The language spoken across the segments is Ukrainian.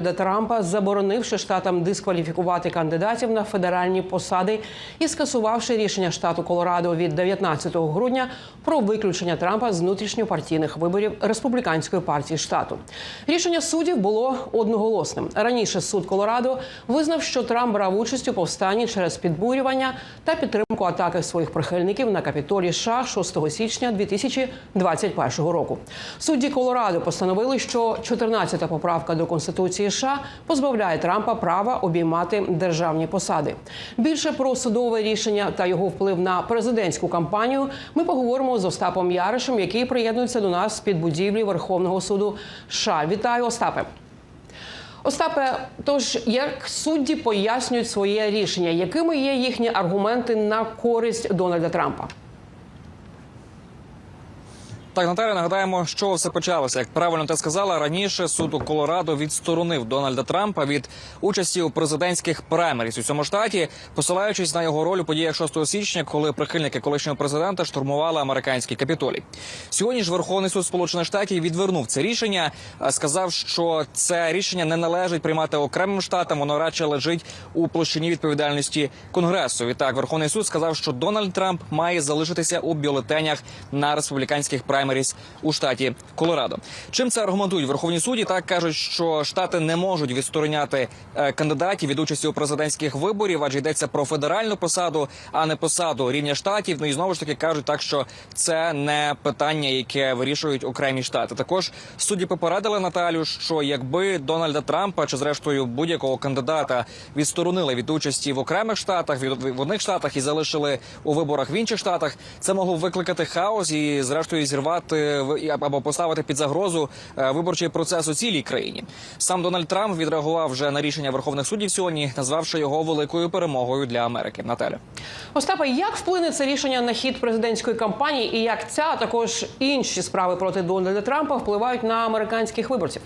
Трампа, заборонивши штатам дискваліфікувати кандидатів на федеральні посади і скасувавши рішення штату Колорадо від 19 грудня про виключення Трампа з внутрішньопартійних виборів республіканської партії штату. Рішення суддів було одноголосним. Раніше суд Колорадо визнав, що Трамп брав участь у повстанні через підбурювання та підтримку атаки своїх прихильників на капітолі США 6 січня 2021 року. Судді Колорадо постановили, що 14-та поправка до конституції США позбавляє Трампа права обіймати державні посади. Більше про судове рішення та його вплив на президентську кампанію ми поговоримо з Остапом Яришем, який приєднується до нас під будівлі Верховного суду. США. вітаю, Остапе. Остапе, тож як судді пояснюють своє рішення, якими є їхні аргументи на користь Дональда Трампа? Так, Наталя, нагадаємо, що все почалося. Як правильно ти сказала, раніше суд у Колорадо відсторонив Дональда Трампа від участі у президентських праймеріс у цьому штаті, посилаючись на його роль у подіях 6 січня, коли прихильники колишнього президента штурмували американський капітолій. Сьогодні ж Верховний суд Сполучених Штатів відвернув це рішення, сказав, що це рішення не належить приймати окремим штатам, воно радше лежить у площині відповідальності конгресу. Відтак, Верховний суд сказав, що Дональд Трамп має залишитися у бюлетенях на республіканських праймеріс у штаті Колорадо. Чим це аргументують в Верховній суді? Так кажуть, що штати не можуть відстороняти е, кандидатів від участі у президентських виборів, адже йдеться про федеральну посаду, а не посаду рівня штатів. Ну і знову ж таки кажуть, так що це не питання, яке вирішують окремі штати. Також судді попередили Наталю, що якби Дональда Трампа чи зрештою будь-якого кандидата відсторонили від участі в окремих штатах, від в одних штатах і залишили у виборах в інших штатах, це могло викликати хаос і зрештою зірвати в- або поставити під загрозу е, виборчий процес у цілій країні. Сам Дональд Трамп відреагував вже на рішення верховних суддів сьогодні, назвавши його великою перемогою для Америки. Наталя. Остапа, як вплине це рішення на хід президентської кампанії, і як ця а також інші справи проти Дональда Трампа впливають на американських виборців?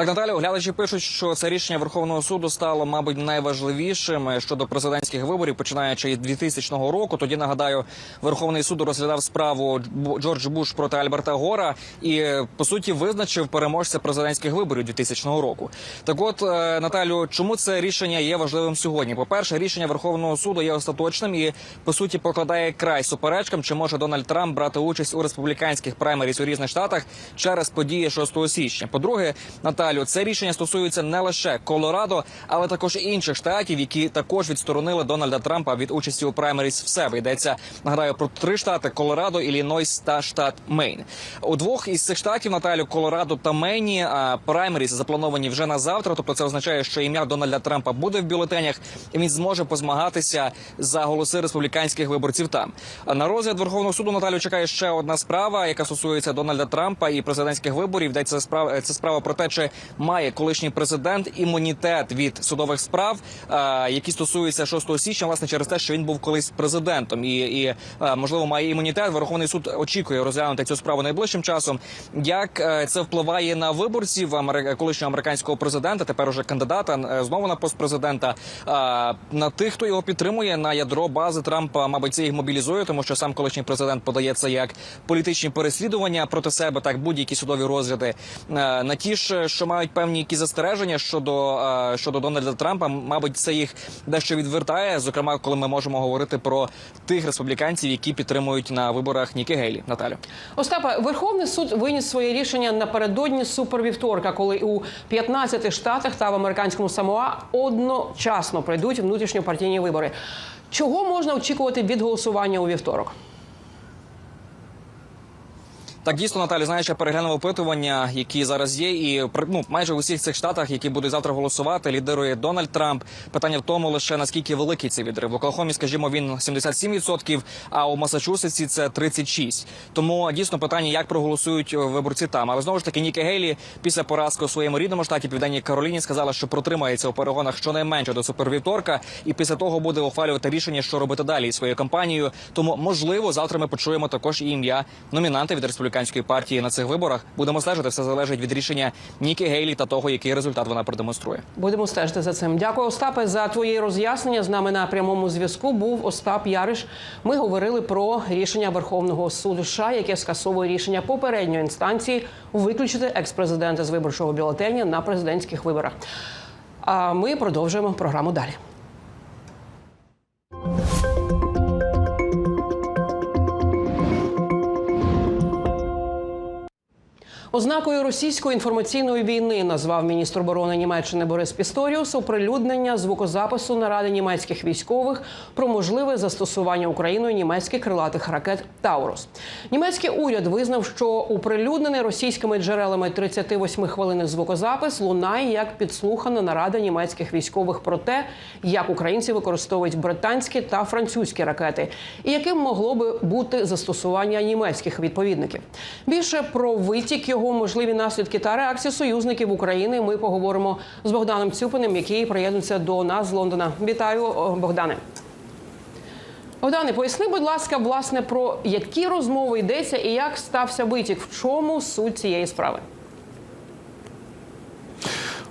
Так, Наталя, оглядачі пишуть, що це рішення Верховного суду стало, мабуть, найважливішим щодо президентських виборів, починаючи із 2000 року. Тоді нагадаю, Верховний суд розглядав справу Джордж Буш проти Альберта Гора і по суті визначив переможця президентських виборів 2000 року. Так, от е, Наталю, чому це рішення є важливим сьогодні? По перше, рішення Верховного суду є остаточним і по суті покладає край суперечкам, чи може Дональд Трамп брати участь у республіканських праймеріс у різних штатах через події 6 січня. По-друге, Наталю, це рішення стосується не лише Колорадо, але також інших штатів, які також відсторонили Дональда Трампа від участі у праймеріс в себе. Йдеться нагадаю про три штати: Колорадо, Іллінойс та штат Мейн. У двох із цих штатів Наталю Колорадо та Мейні праймеріс заплановані вже на завтра. Тобто, це означає, що ім'я Дональда Трампа буде в бюлетенях, і він зможе позмагатися за голоси республіканських виборців. Там на розгляд Верховного суду Наталю чекає ще одна справа, яка стосується Дональда Трампа і президентських виборів. Йдеться справа це справа про те, чи має колишній президент імунітет від судових справ, які стосуються 6 січня, власне через те, що він був колись президентом, і, і можливо має імунітет. Верховний суд очікує розглянути цю справу найближчим часом. Як е, це впливає на виборців колишнього американського президента, тепер уже кандидата е, знову на пост президента, на тих, хто його підтримує на ядро бази Трампа, мабуть, це їх мобілізує, тому що сам колишній президент подає це як політичні переслідування проти себе, так будь-які судові розгляди. Е, На ті ж, що мають певні якісь застереження щодо, е, щодо Дональда Трампа, мабуть, це їх дещо відвертає. Зокрема, коли ми можемо говорити про тих республіканців, які підтримують на виборах Нікі Гейлі. Наталю. Остапе, Верховний суд виніс своє рішення напередодні супервівторка, коли у 15 штатах та в американському Самоа одночасно пройдуть внутрішньопартійні вибори. Чого можна очікувати від голосування у вівторок? Так, дійсно, Наталі, знаєш, я переглянув опитування, які зараз є, і ну, майже в усіх цих штатах, які будуть завтра голосувати, лідирує Дональд Трамп. Питання в тому лише наскільки великий цей відрив. В Оклахомі, скажімо, він 77%, а у Масачусетсі це 36%. Тому дійсно питання, як проголосують е, виборці там. Але знову ж таки, Нікі Гейлі після поразки у своєму рідному штаті Південній Кароліні сказала, що протримається у перегонах щонайменше до супервівторка, і після того буде ухвалювати рішення, що робити далі із своєю кампанією. Тому можливо завтра ми почуємо також і ім'я номінанта від республіканської республіканської партії на цих виборах. Будемо стежити. Все залежить від рішення Нікі Гейлі та того, який результат вона продемонструє. Будемо стежити за цим. Дякую, Остапе, за твої роз'яснення. З нами на прямому зв'язку був Остап Яриш. Ми говорили про рішення Верховного суду США, яке скасовує рішення попередньої інстанції виключити екс-президента з виборчого бюлетеня на президентських виборах. А ми продовжуємо програму далі. Ознакою російської інформаційної війни назвав міністр оборони Німеччини Борис Пісторіус оприлюднення звукозапису наради німецьких військових про можливе застосування Україною німецьких крилатих ракет Таурус. Німецький уряд визнав, що оприлюднений російськими джерелами 38 хвилини звукозапис лунає як підслухана нарада німецьких військових про те, як українці використовують британські та французькі ракети, і яким могло би бути застосування німецьких відповідників. Більше про витік його можливі наслідки та реакції союзників України ми поговоримо з Богданом Цюпиним, який приєднується до нас з Лондона. Вітаю, Богдане. Богдане, поясни, будь ласка, власне, про які розмови йдеться і як стався витік, в чому суть цієї справи?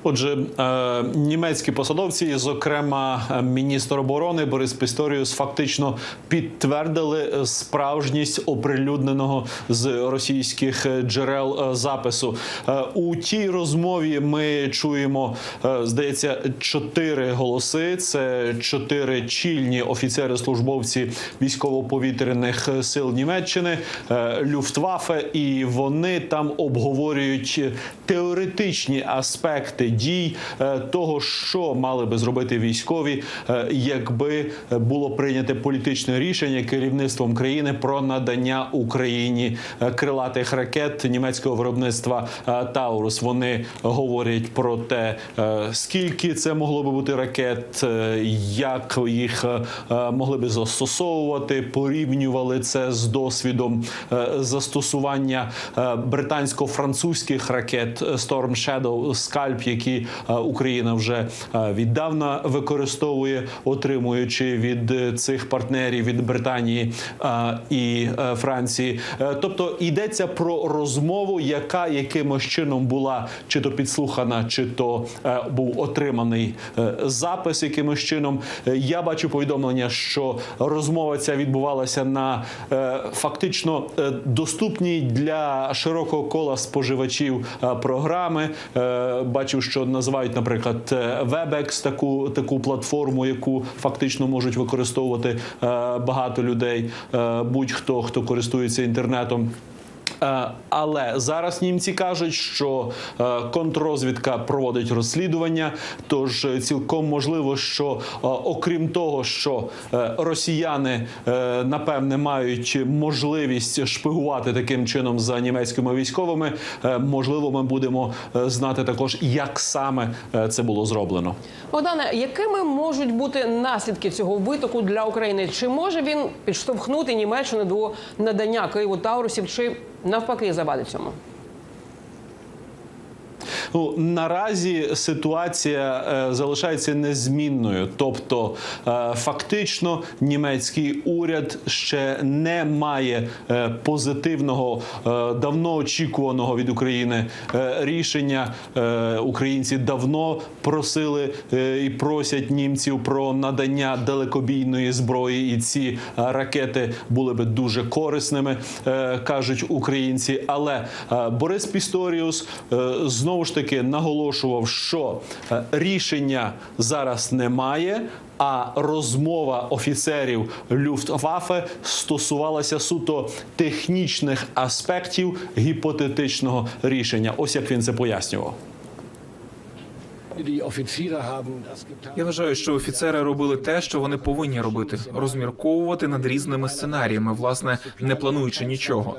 Отже, е, німецькі посадовці, зокрема е, міністр оборони Борис Пісторіус, фактично підтвердили справжність оприлюдненого з російських джерел е, запису. Е, У тій розмові ми чуємо, е, здається, чотири голоси. Це чотири чільні офіцери-службовці військово-повітряних сил Німеччини, е, Люфтваффе, і вони там обговорюють теоретичні аспекти дій е, того, що мали би зробити військові, е, якби було прийняте політичне рішення керівництвом країни про надання Україні е, крилатих ракет німецького виробництва е, Таурус. Вони говорять про те, е, скільки це могло би бути ракет, е, як їх е, е, могли би застосовувати, порівнювали це з досвідом е, застосування е, британсько-французьких ракет Storm Shadow, Scalp, які е, Україна вже е, віддавна використовує, отримуючи від е, цих партнерів від Британії і Франції. Тобто йдеться про розмову, яка якимось чином була чи то підслухана, чи то був отриманий запис якимось чином. Я бачу повідомлення, що розмова ця відбувалася на фактично доступній для широкого кола споживачів програми. Бачив, що називають, наприклад, е, WebEx, таку таку платформу, яку фактично можуть використовувати е, багато людей, е, будь-хто хто користується інтернетом. Е, Але зараз німці кажуть, що е, контррозвідка проводить розслідування. Тож е, цілком можливо, що окрім того, що росіяни напевне мають можливість шпигувати таким чином за німецькими військовими, можливо, ми будемо знати також, як саме це було зроблено. Богдане, якими можуть бути наслідки цього витоку для України? Чи може він підштовхнути Німеччину до надання Києву Таурусів, чи навпаки завадить цьому? Ну наразі ситуація е, залишається незмінною, тобто е, фактично німецький уряд ще не має е, позитивного, давно очікуваного від України рішення. Українці давно просили і просять німців про надання далекобійної зброї, і ці ракети були би дуже корисними, кажуть українці. Але Борис Пісторіус знову ж таки наголошував, що е, рішення зараз немає. А розмова офіцерів Люфтваффе стосувалася суто технічних аспектів гіпотетичного рішення. Ось як він це пояснював. Я вважаю, що офіцери робили те, що вони повинні робити розмірковувати над різними сценаріями, власне, не плануючи нічого.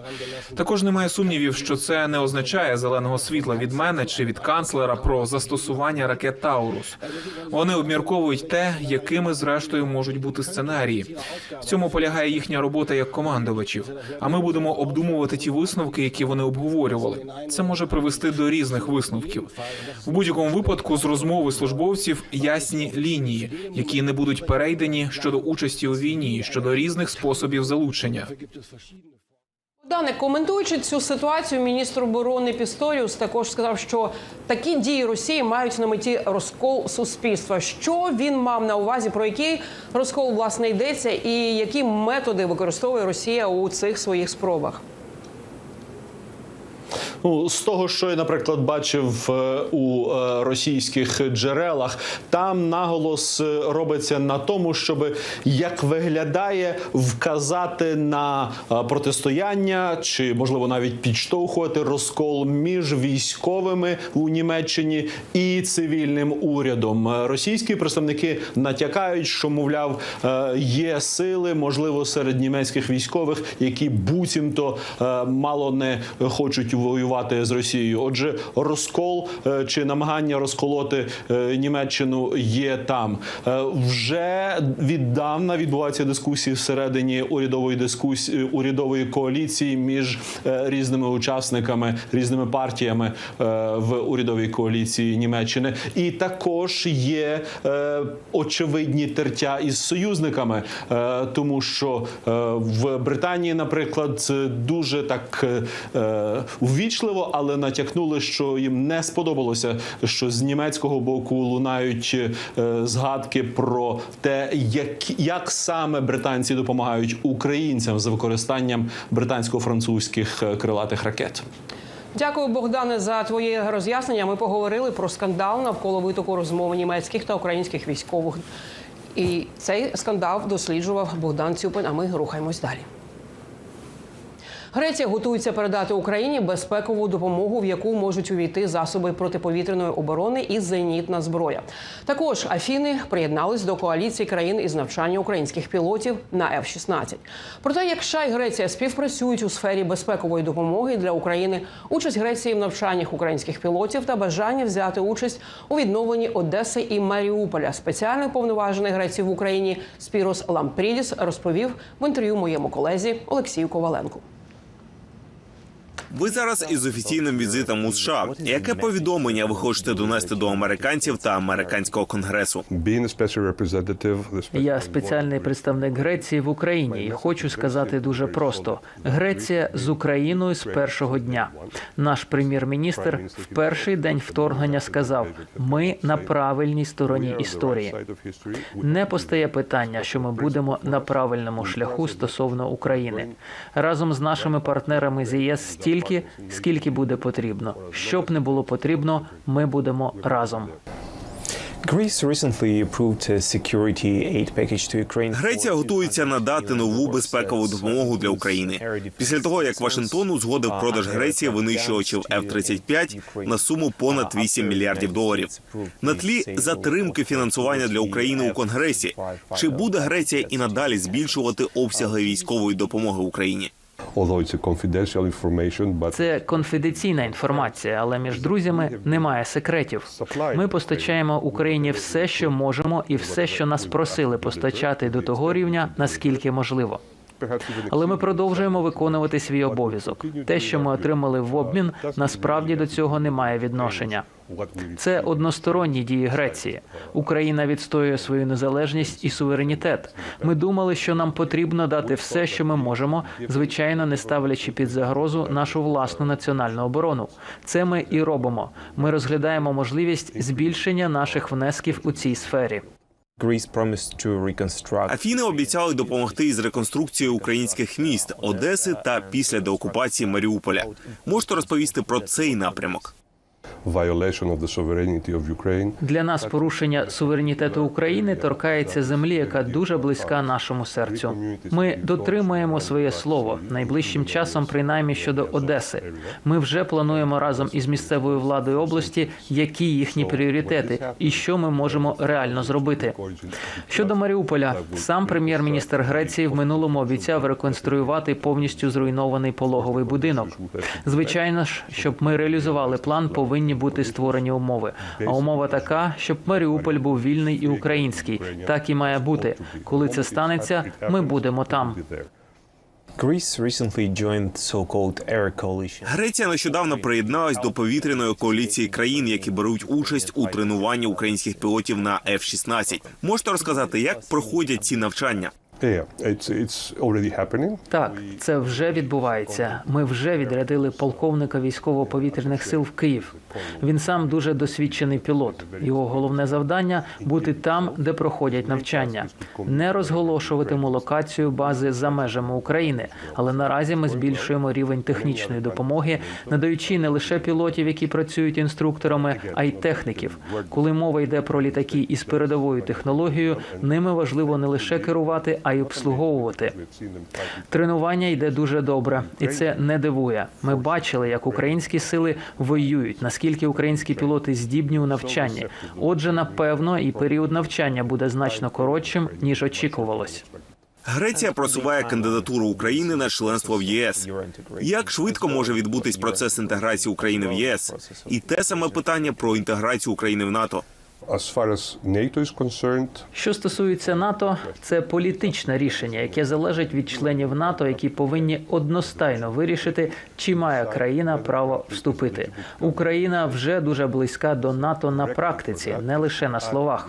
Також немає сумнівів, що це не означає зеленого світла від мене чи від канцлера про застосування ракет Таурус. Вони обмірковують те, якими зрештою можуть бути сценарії. В цьому полягає їхня робота як командувачів. А ми будемо обдумувати ті висновки, які вони обговорювали. Це може привести до різних висновків. В будь-якому випадку з розмови службовців ясні лінії, які не будуть перейдені щодо участі у війні, щодо різних способів залучення. Дане, коментуючи цю ситуацію, міністр оборони Пісторіус також сказав, що такі дії Росії мають на меті розкол суспільства. Що він мав на увазі, про який розкол власне йдеться, і які методи використовує Росія у цих своїх спробах? Ну, з того, що я, наприклад, бачив е, у е, російських джерелах, там наголос е, робиться на тому, щоб як виглядає вказати на протистояння чи можливо навіть підштовхувати розкол між військовими у Німеччині і цивільним урядом. Російські представники натякають, що мовляв є сили, можливо, серед німецьких військових, які буцімто мало не хочуть воювати з Росією. Отже, розкол е, чи намагання розколоти е, Німеччину є там. Е, Вже віддавна відбуваються дискусії всередині урядової дискусії урядової коаліції між різними учасниками, різними партіями в урядовій коаліції Німеччини. І також є очевидні тертя із союзниками, тому що в Британії, наприклад, дуже так е, ввічливо, але натякнули, що їм не сподобалося, що з німецького боку лунають е, згадки про те, як, як саме британці допомагають українцям з використанням британсько-французьких е, крилатих ракет. Дякую, Богдане, за твоє роз'яснення. Ми поговорили про скандал навколо витоку розмови німецьких та українських військових. І цей скандал досліджував Богдан Цюпин. А ми рухаємось далі. Греція готується передати Україні безпекову допомогу, в яку можуть увійти засоби протиповітряної оборони і зенітна зброя. Також Афіни приєднались до коаліції країн із навчання українських пілотів на F-16. Про те, як США і Греція співпрацюють у сфері безпекової допомоги для України, участь Греції в навчаннях українських пілотів та бажання взяти участь у відновленні Одеси і Маріуполя. Спеціальний повноважений Греції в Україні Спірос Лампрідіс розповів в інтерв'ю моєму колезі Олексію Коваленку. Ви зараз із офіційним візитом у США. Яке повідомлення ви хочете донести до американців та американського конгресу? Я спеціальний представник Греції в Україні і хочу сказати дуже просто: Греція з Україною з першого дня. Наш прем'єр-міністр в перший день вторгнення сказав: ми на правильній стороні історії. Не постає питання, що ми будемо на правильному шляху стосовно України разом з нашими партнерами з ЄС стільки, скільки буде потрібно. Щоб не було потрібно, ми будемо разом. Греція готується надати нову безпекову допомогу для України після того, як Вашингтон узгодив продаж Греції винищувачів F-35 на суму понад 8 мільярдів доларів. На тлі затримки фінансування для України у Конгресі. Чи буде Греція і надалі збільшувати обсяги військової допомоги Україні? Це конфіденційна інформація, але між друзями немає секретів. Ми постачаємо Україні все, що можемо, і все, що нас просили постачати до того рівня, наскільки можливо. Але ми продовжуємо виконувати свій обов'язок. Те, що ми отримали в обмін, насправді до цього не має відношення. Це односторонні дії Греції. Україна відстоює свою незалежність і суверенітет. Ми думали, що нам потрібно дати все, що ми можемо, звичайно, не ставлячи під загрозу нашу власну національну оборону. Це ми і робимо. Ми розглядаємо можливість збільшення наших внесків у цій сфері. Афіни обіцяли допомогти із реконструкцією українських міст Одеси та після деокупації Маріуполя. Можете розповісти про цей напрямок? Для нас порушення суверенітету України торкається землі, яка дуже близька нашому серцю. Ми дотримуємо своє слово найближчим часом, принаймні щодо Одеси. Ми вже плануємо разом із місцевою владою області, які їхні пріоритети і що ми можемо реально зробити. Щодо Маріуполя, сам прем'єр-міністр Греції в минулому обіцяв реконструювати повністю зруйнований пологовий будинок. Звичайно ж, щоб ми реалізували план, повинні бути створені умови. А умова така, щоб Маріуполь був вільний і український. Так і має бути. Коли це станеться, ми будемо там. Греція нещодавно приєдналась до повітряної коаліції країн, які беруть участь у тренуванні українських пілотів на F-16. Можете розказати, як проходять ці навчання? Так, це вже відбувається. Ми вже відрядили полковника військово-повітряних сил в Київ. Він сам дуже досвідчений пілот. Його головне завдання бути там, де проходять навчання, не розголошуватиму локацію бази за межами України. Але наразі ми збільшуємо рівень технічної допомоги, надаючи не лише пілотів, які працюють інструкторами, а й техніків. Коли мова йде про літаки із передовою технологією, ними важливо не лише керувати, а й обслуговувати. Тренування йде дуже добре, і це не дивує. Ми бачили, як українські сили воюють, наскільки українські пілоти здібні у навчанні. Отже, напевно, і період навчання буде значно коротшим ніж очікувалось. Греція просуває кандидатуру України на членство в ЄС. Як швидко може відбутись процес інтеграції України в ЄС? І те саме питання про інтеграцію України в НАТО. As far as NATO is concerned, Що стосується НАТО, це політичне рішення, яке залежить від членів НАТО, які повинні одностайно вирішити, чи має країна право вступити. Україна вже дуже близька до НАТО на практиці, не лише на словах.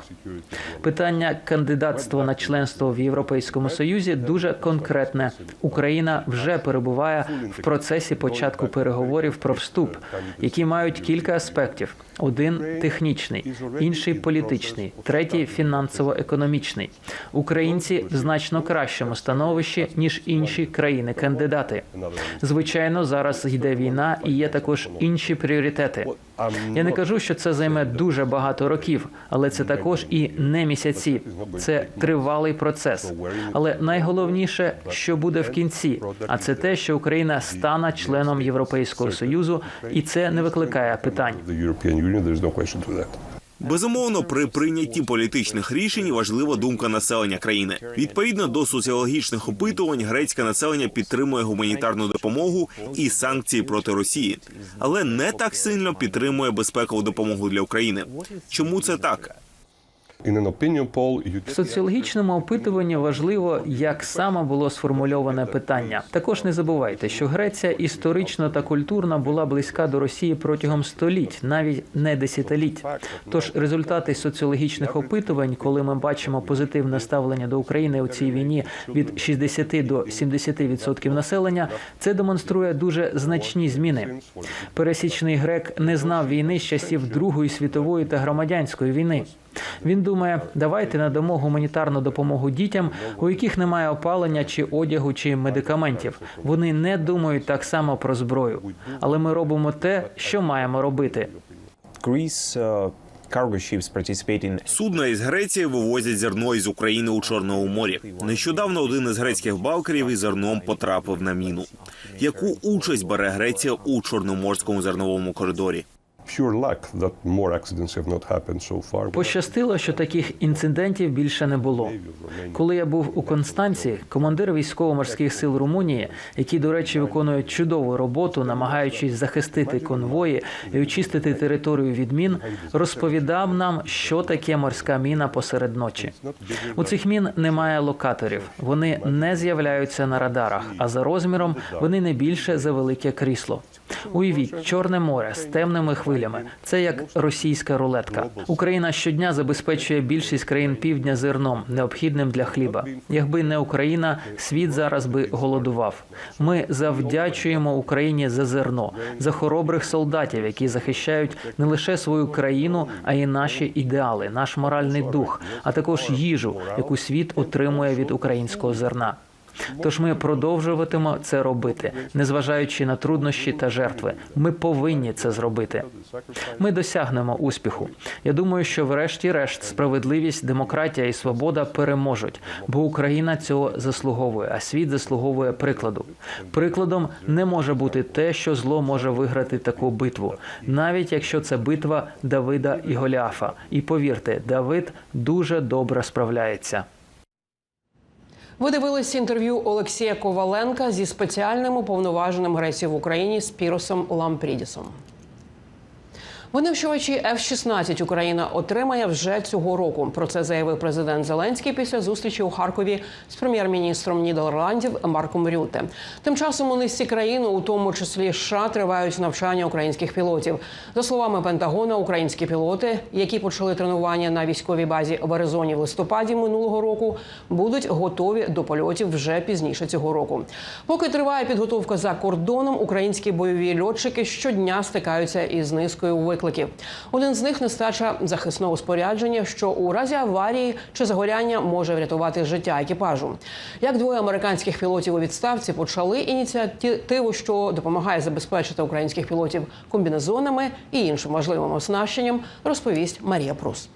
Питання кандидатства на членство в Європейському Союзі дуже конкретне. Україна вже перебуває в процесі початку переговорів про вступ, які мають кілька аспектів: один технічний, інший політичний, третій фінансово-економічний. Українці в значно кращому становищі ніж інші країни-кандидати. Звичайно, зараз йде війна і є також інші пріоритети. Я не кажу, що це займе дуже багато років, але це також і не місяці. Це тривалий процес. Але найголовніше, що буде в кінці, а це те, що Україна стане членом Європейського союзу, і це не викликає питань. Безумовно, при прийнятті політичних рішень важлива думка населення країни. Відповідно до соціологічних опитувань, грецьке населення підтримує гуманітарну допомогу і санкції проти Росії, але не так сильно підтримує безпекову допомогу для України. Чому це так? В соціологічному опитуванні важливо, як саме було сформульоване питання. Також не забувайте, що Греція історично та культурно була близька до Росії протягом століть, навіть не десятиліть. Тож результати соціологічних опитувань, коли ми бачимо позитивне ставлення до України у цій війні від 60 до 70% населення, це демонструє дуже значні зміни. Пересічний грек не знав війни з часів Другої світової та громадянської війни. Він думає, давайте надамо гуманітарну допомогу дітям, у яких немає опалення чи одягу чи медикаментів. Вони не думають так само про зброю. Але ми робимо те, що маємо робити. Greece uh, Судна із Греції вивозять зерно із України у Чорному морі. Нещодавно один із грецьких балкерів із зерном потрапив на міну. Яку участь бере Греція у чорноморському зерновому коридорі? Pure luck that more accidents have not happened so far. Пощастило, що таких інцидентів більше не було. Коли я був у Констанці, командир військово-морських сил Румунії, які, до речі, виконують чудову роботу, намагаючись захистити конвої і очистити територію від мін, розповідав нам, що таке морська міна посеред ночі. У цих мін немає локаторів, вони не з'являються на радарах, а за розміром вони не більше за велике крісло. Уявіть, Чорне море з темними хвилями. Це як російська рулетка. Україна щодня забезпечує більшість країн півдня зерном, необхідним для хліба. Якби не Україна, світ зараз би голодував. Ми завдячуємо Україні за зерно, за хоробрих солдатів, які захищають не лише свою країну, а й наші ідеали, наш моральний дух, а також їжу, яку світ отримує від українського зерна. Тож ми продовжуватимемо це робити, незважаючи на труднощі та жертви. Ми повинні це зробити. Ми досягнемо успіху. Я думаю, що врешті-решт справедливість, демократія і свобода переможуть, бо Україна цього заслуговує, а світ заслуговує прикладу. Прикладом не може бути те, що зло може виграти таку битву, навіть якщо це битва Давида і Голіафа. І повірте, Давид дуже добре справляється. Ви дивились інтерв'ю Олексія Коваленка зі спеціальним уповноваженим Греції в Україні Спіросом Лампрідісом. Винищувачі F-16 Україна отримає вже цього року. Про це заявив президент Зеленський після зустрічі у Харкові з прем'єр-міністром Нідерландів Марком Рюте. Тим часом у низці країн, у тому числі США, тривають навчання українських пілотів. За словами Пентагона, українські пілоти, які почали тренування на військовій базі в Аризоні в листопаді минулого року, будуть готові до польотів вже пізніше цього року. Поки триває підготовка за кордоном, українські бойові льотчики щодня стикаються із низкою викликів. Один з них нестача захисного спорядження, що у разі аварії чи загоряння може врятувати життя екіпажу. Як двоє американських пілотів у відставці почали ініціативу, що допомагає забезпечити українських пілотів комбінезонами і іншим важливим оснащенням, розповість Марія Прус.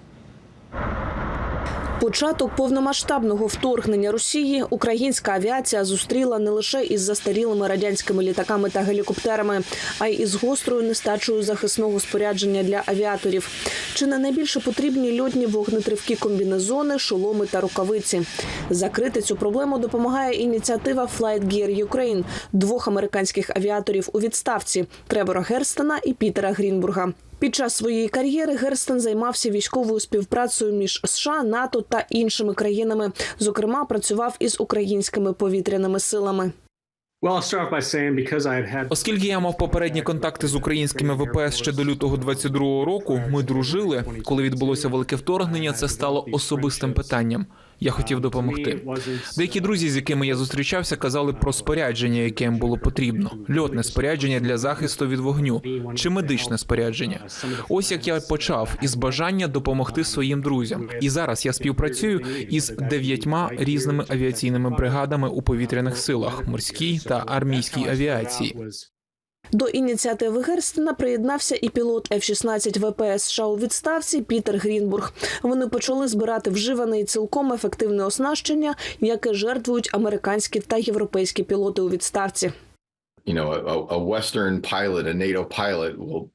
Початок повномасштабного вторгнення Росії українська авіація зустріла не лише із застарілими радянськими літаками та гелікоптерами, а й із гострою нестачею захисного спорядження для авіаторів. Чи не найбільше потрібні льотні вогнетривкі комбінезони, шоломи та рукавиці? Закрити цю проблему допомагає ініціатива Flight Gear Ukraine двох американських авіаторів у відставці Тревора Герстена і Пітера Грінбурга. Під час своєї кар'єри Герстен займався військовою співпрацею між США, НАТО та іншими країнами. Зокрема, працював із українськими повітряними силами. Оскільки я мав попередні контакти з українськими ВПС ще до лютого 22-го року, ми дружили. Коли відбулося велике вторгнення, це стало особистим питанням. Я хотів допомогти. Деякі друзі, з якими я зустрічався, казали про спорядження, яке їм було потрібно: льотне спорядження для захисту від вогню чи медичне спорядження. Ось як я почав із бажання допомогти своїм друзям. І зараз я співпрацюю із дев'ятьма різними авіаційними бригадами у повітряних силах, морській та армійській авіації. До ініціативи Герстена приєднався і пілот F-16 ВПС США у відставці Пітер Грінбург. Вони почали збирати вживане і цілком ефективне оснащення, яке жертвують американські та європейські пілоти у відставці. you know, a, a Western pilot, a NATO pilot will,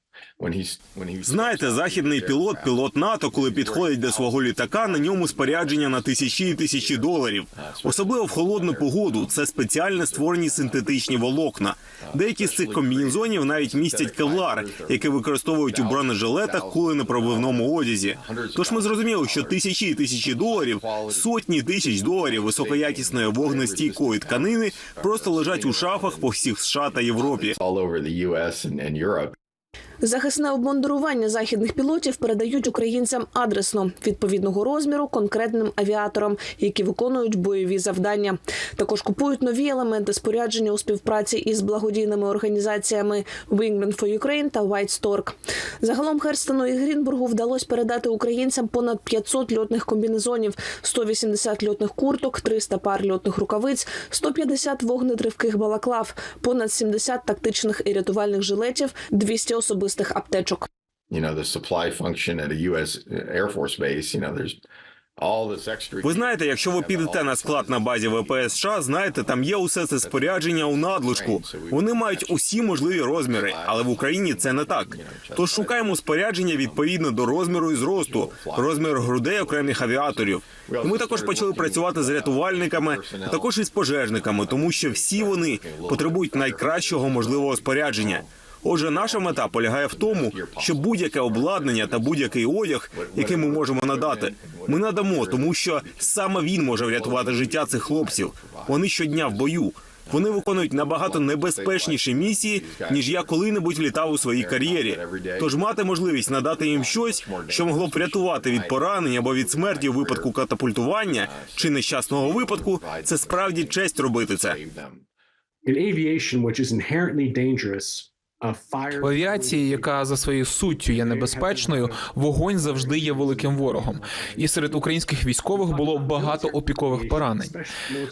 Знаєте, західний пілот, пілот НАТО, коли підходить до свого літака, на ньому спорядження на тисячі і тисячі доларів. Особливо в холодну погоду. Це спеціально створені синтетичні волокна. Деякі з цих комбінезонів навіть містять кевлар, який використовують у бронежилетах, куленепробивному одязі. Тож ми зрозуміли, що тисячі і тисячі доларів, сотні тисяч доларів високоякісної вогнестійкої тканини просто лежать у шафах по всіх США та Європі. Захисне обмундирування західних пілотів передають українцям адресно відповідного розміру конкретним авіаторам, які виконують бойові завдання. Також купують нові елементи спорядження у співпраці із благодійними організаціями Wingmen for Ukraine та White Stork. Загалом Херстену і Грінбургу вдалося передати українцям понад 500 льотних комбінезонів, 180 льотних курток, 300 пар льотних рукавиць, 150 вогнетривких балаклав, понад 70 тактичних і рятувальних жилетів, 200 особистих аптечок. This extra. Ви знаєте, якщо ви підете на склад на базі ВПС США, знаєте, там є усе це спорядження у надлишку. Вони мають усі можливі розміри, але в Україні це не так. Тож шукаємо спорядження відповідно до розміру і зросту, розмір грудей окремих авіаторів. І ми також почали працювати з рятувальниками, а також із пожежниками, тому що всі вони потребують найкращого можливого спорядження. Отже, наша мета полягає в тому, що будь-яке обладнання та будь-який одяг, який ми можемо надати, ми надамо, тому що саме він може врятувати життя цих хлопців. Вони щодня в бою. Вони виконують набагато небезпечніші місії, ніж я коли-небудь літав у своїй кар'єрі. Тож мати можливість надати їм щось, що могло б врятувати від поранень або від смерті у випадку катапультування чи нещасного випадку, це справді честь робити це. In aviation, which. В авіації, яка за своєю суттю є небезпечною, вогонь завжди є великим ворогом. І серед українських військових було багато опікових поранень.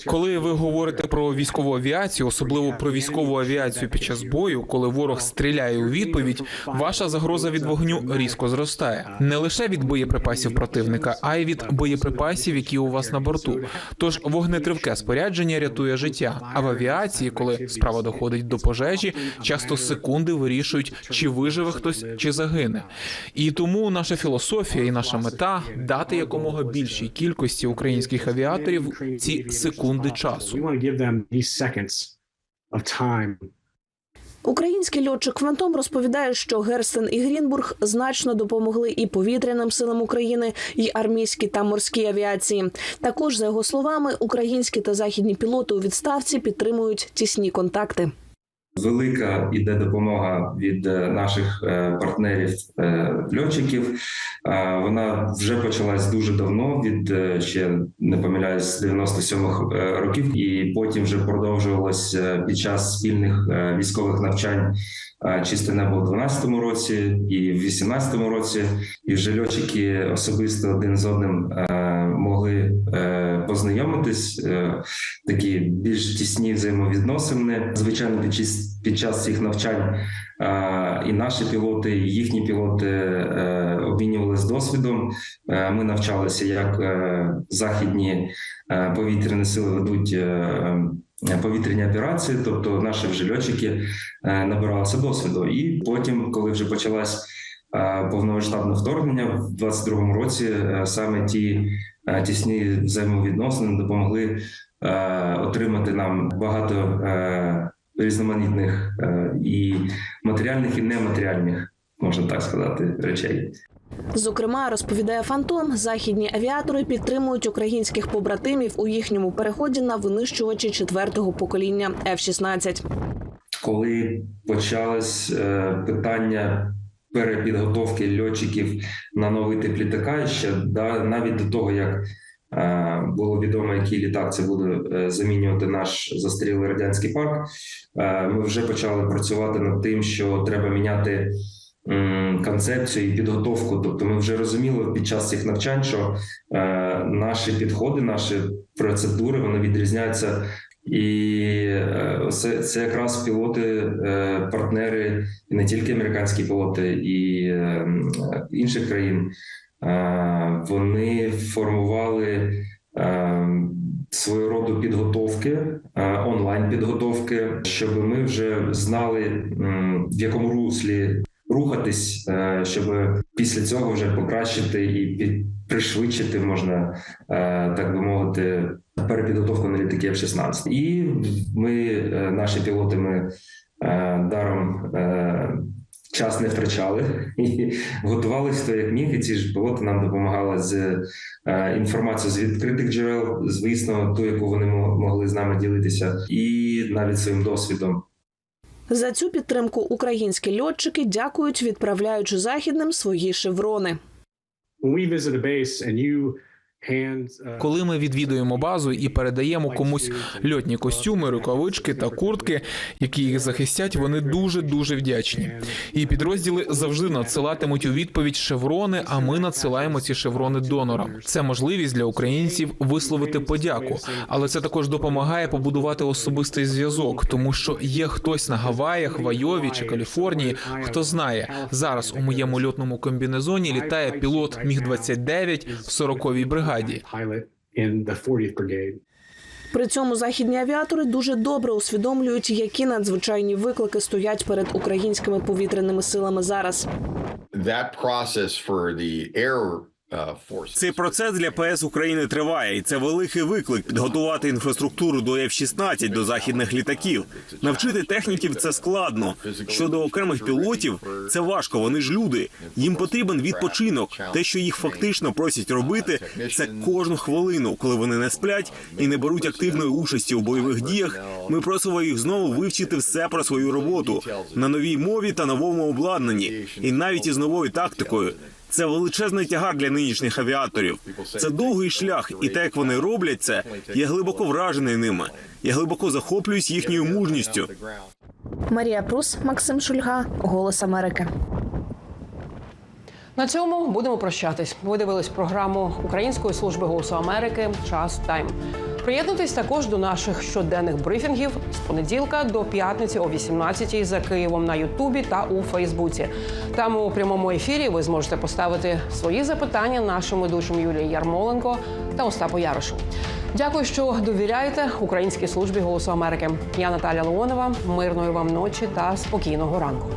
Коли ви говорите про військову авіацію, особливо про військову авіацію під час бою, коли ворог стріляє у відповідь, ваша загроза від вогню різко зростає не лише від боєприпасів противника, а й від боєприпасів, які у вас на борту. Тож вогнетривке спорядження рятує життя. А в авіації, коли справа доходить до пожежі, часто секунди вирішують, чи виживе хтось, чи загине. І тому наша філософія і наша мета дати якомога більшій кількості українських авіаторів ці секунди часу. Український льотчик Фантом розповідає, що Герстен і Грінбург значно допомогли і повітряним силам України, і армійській та морській авіації. Також, за його словами, українські та західні пілоти у відставці підтримують тісні контакти. Велика іде допомога від е, наших е, партнерів е, льотчиків. Вона вже почалась дуже давно, від ще не помиляюсь, з 97-х е, років, і потім вже продовжувалась під час спільних військових навчань. Чисте небо в 12-му році і в 18-му році, і вже льотчики особисто один з одним могли познайомитись. е, Такі більш тісні взаємовідносини. Звичайно, під час під час цих навчань е, і наші пілоти, і їхні пілоти е, обмінювалися досвідом. Ми навчалися, як західні повітряні сили ведуть. Повітряні операції, тобто наші вже льотчики набиралися досвіду. І потім, коли вже почалась повномасштабне вторгнення в 22-му році, саме ті тісні взаємовідносини допомогли е, отримати нам багато е, різноманітних е, і матеріальних, і нематеріальних, можна так сказати, речей. Зокрема, розповідає Фантом, західні авіатори підтримують українських побратимів у їхньому переході на винищувачі четвертого покоління F-16. коли почалось е, питання перепідготовки льотчиків на новий тип літака, ще навіть до того, як е, було відомо, який літак це буде е, замінювати наш застарілий радянський парк, е, ми вже почали працювати над тим, що треба міняти. Концепцію і підготовку, тобто ми вже розуміли під час цих навчань, що е, наші підходи, наші процедури вони відрізняються і е, це, це якраз пілоти, е, партнери, і не тільки американські пілоти, і е, інших країн. Вони формували свого роду підготовки, онлайн підготовки, щоб ми вже знали, в якому руслі рухатись, е, щоб після цього вже покращити і пришвидшити можна е, так би мовити перепідготовку на літаки F-16. І ми, е, наші пілоти, ми даром час не втрачали і готувалися то як міг. І ці ж пілоти нам допомагали з інформацією з відкритих джерел, звісно, ту, яку вони мо- могли з нами ділитися, і навіть своїм досвідом. За цю підтримку українські льотчики дякують, відправляючи західним свої шеврони. When we visit a base and you Коли ми відвідуємо базу і передаємо комусь льотні костюми, рукавички та куртки, які їх захистять, вони дуже дуже вдячні. І підрозділи завжди надсилатимуть у відповідь шеврони. А ми надсилаємо ці шеврони донорам. Це можливість для українців висловити подяку, але це також допомагає побудувати особистий зв'язок, тому що є хтось на Гаваях, Вайові чи Каліфорнії, хто знає зараз у моєму льотному комбінезоні літає пілот Міг 29 в 40-й бригаді. Pilot in the 40th Brigade. При цьому західні авіатори дуже добре усвідомлюють, які надзвичайні виклики стоять перед українськими повітряними силами зараз. That process for the air. Цей процес для ПС України триває, і це великий виклик підготувати інфраструктуру до F-16, до західних літаків. Навчити техніків це складно. Щодо окремих пілотів, це важко. Вони ж люди. Їм потрібен відпочинок. Те, що їх фактично просять робити, це кожну хвилину, коли вони не сплять і не беруть активної участі у бойових діях. Ми просимо їх знову вивчити все про свою роботу на новій мові та новому обладнанні, і навіть із новою тактикою. Це величезний тягар для нинішніх авіаторів. Це довгий шлях, і те, як вони роблять це, я глибоко вражений ними. Я глибоко захоплююсь їхньою мужністю. Марія Прус, Максим Шульга, Голос Америки. На цьому будемо прощатись. Ви дивились програму Української служби голосу Америки Час Тайм. Приєднуйтесь також до наших щоденних брифінгів з понеділка до п'ятниці о 18-й за Києвом на Ютубі та у Фейсбуці. Там у прямому ефірі ви зможете поставити свої запитання нашим ведучим Юлії Ярмоленко та Остапу Ярошу. Дякую, що довіряєте Українській службі голосу Америки. Я Наталя Леонова. Мирної вам ночі та спокійного ранку.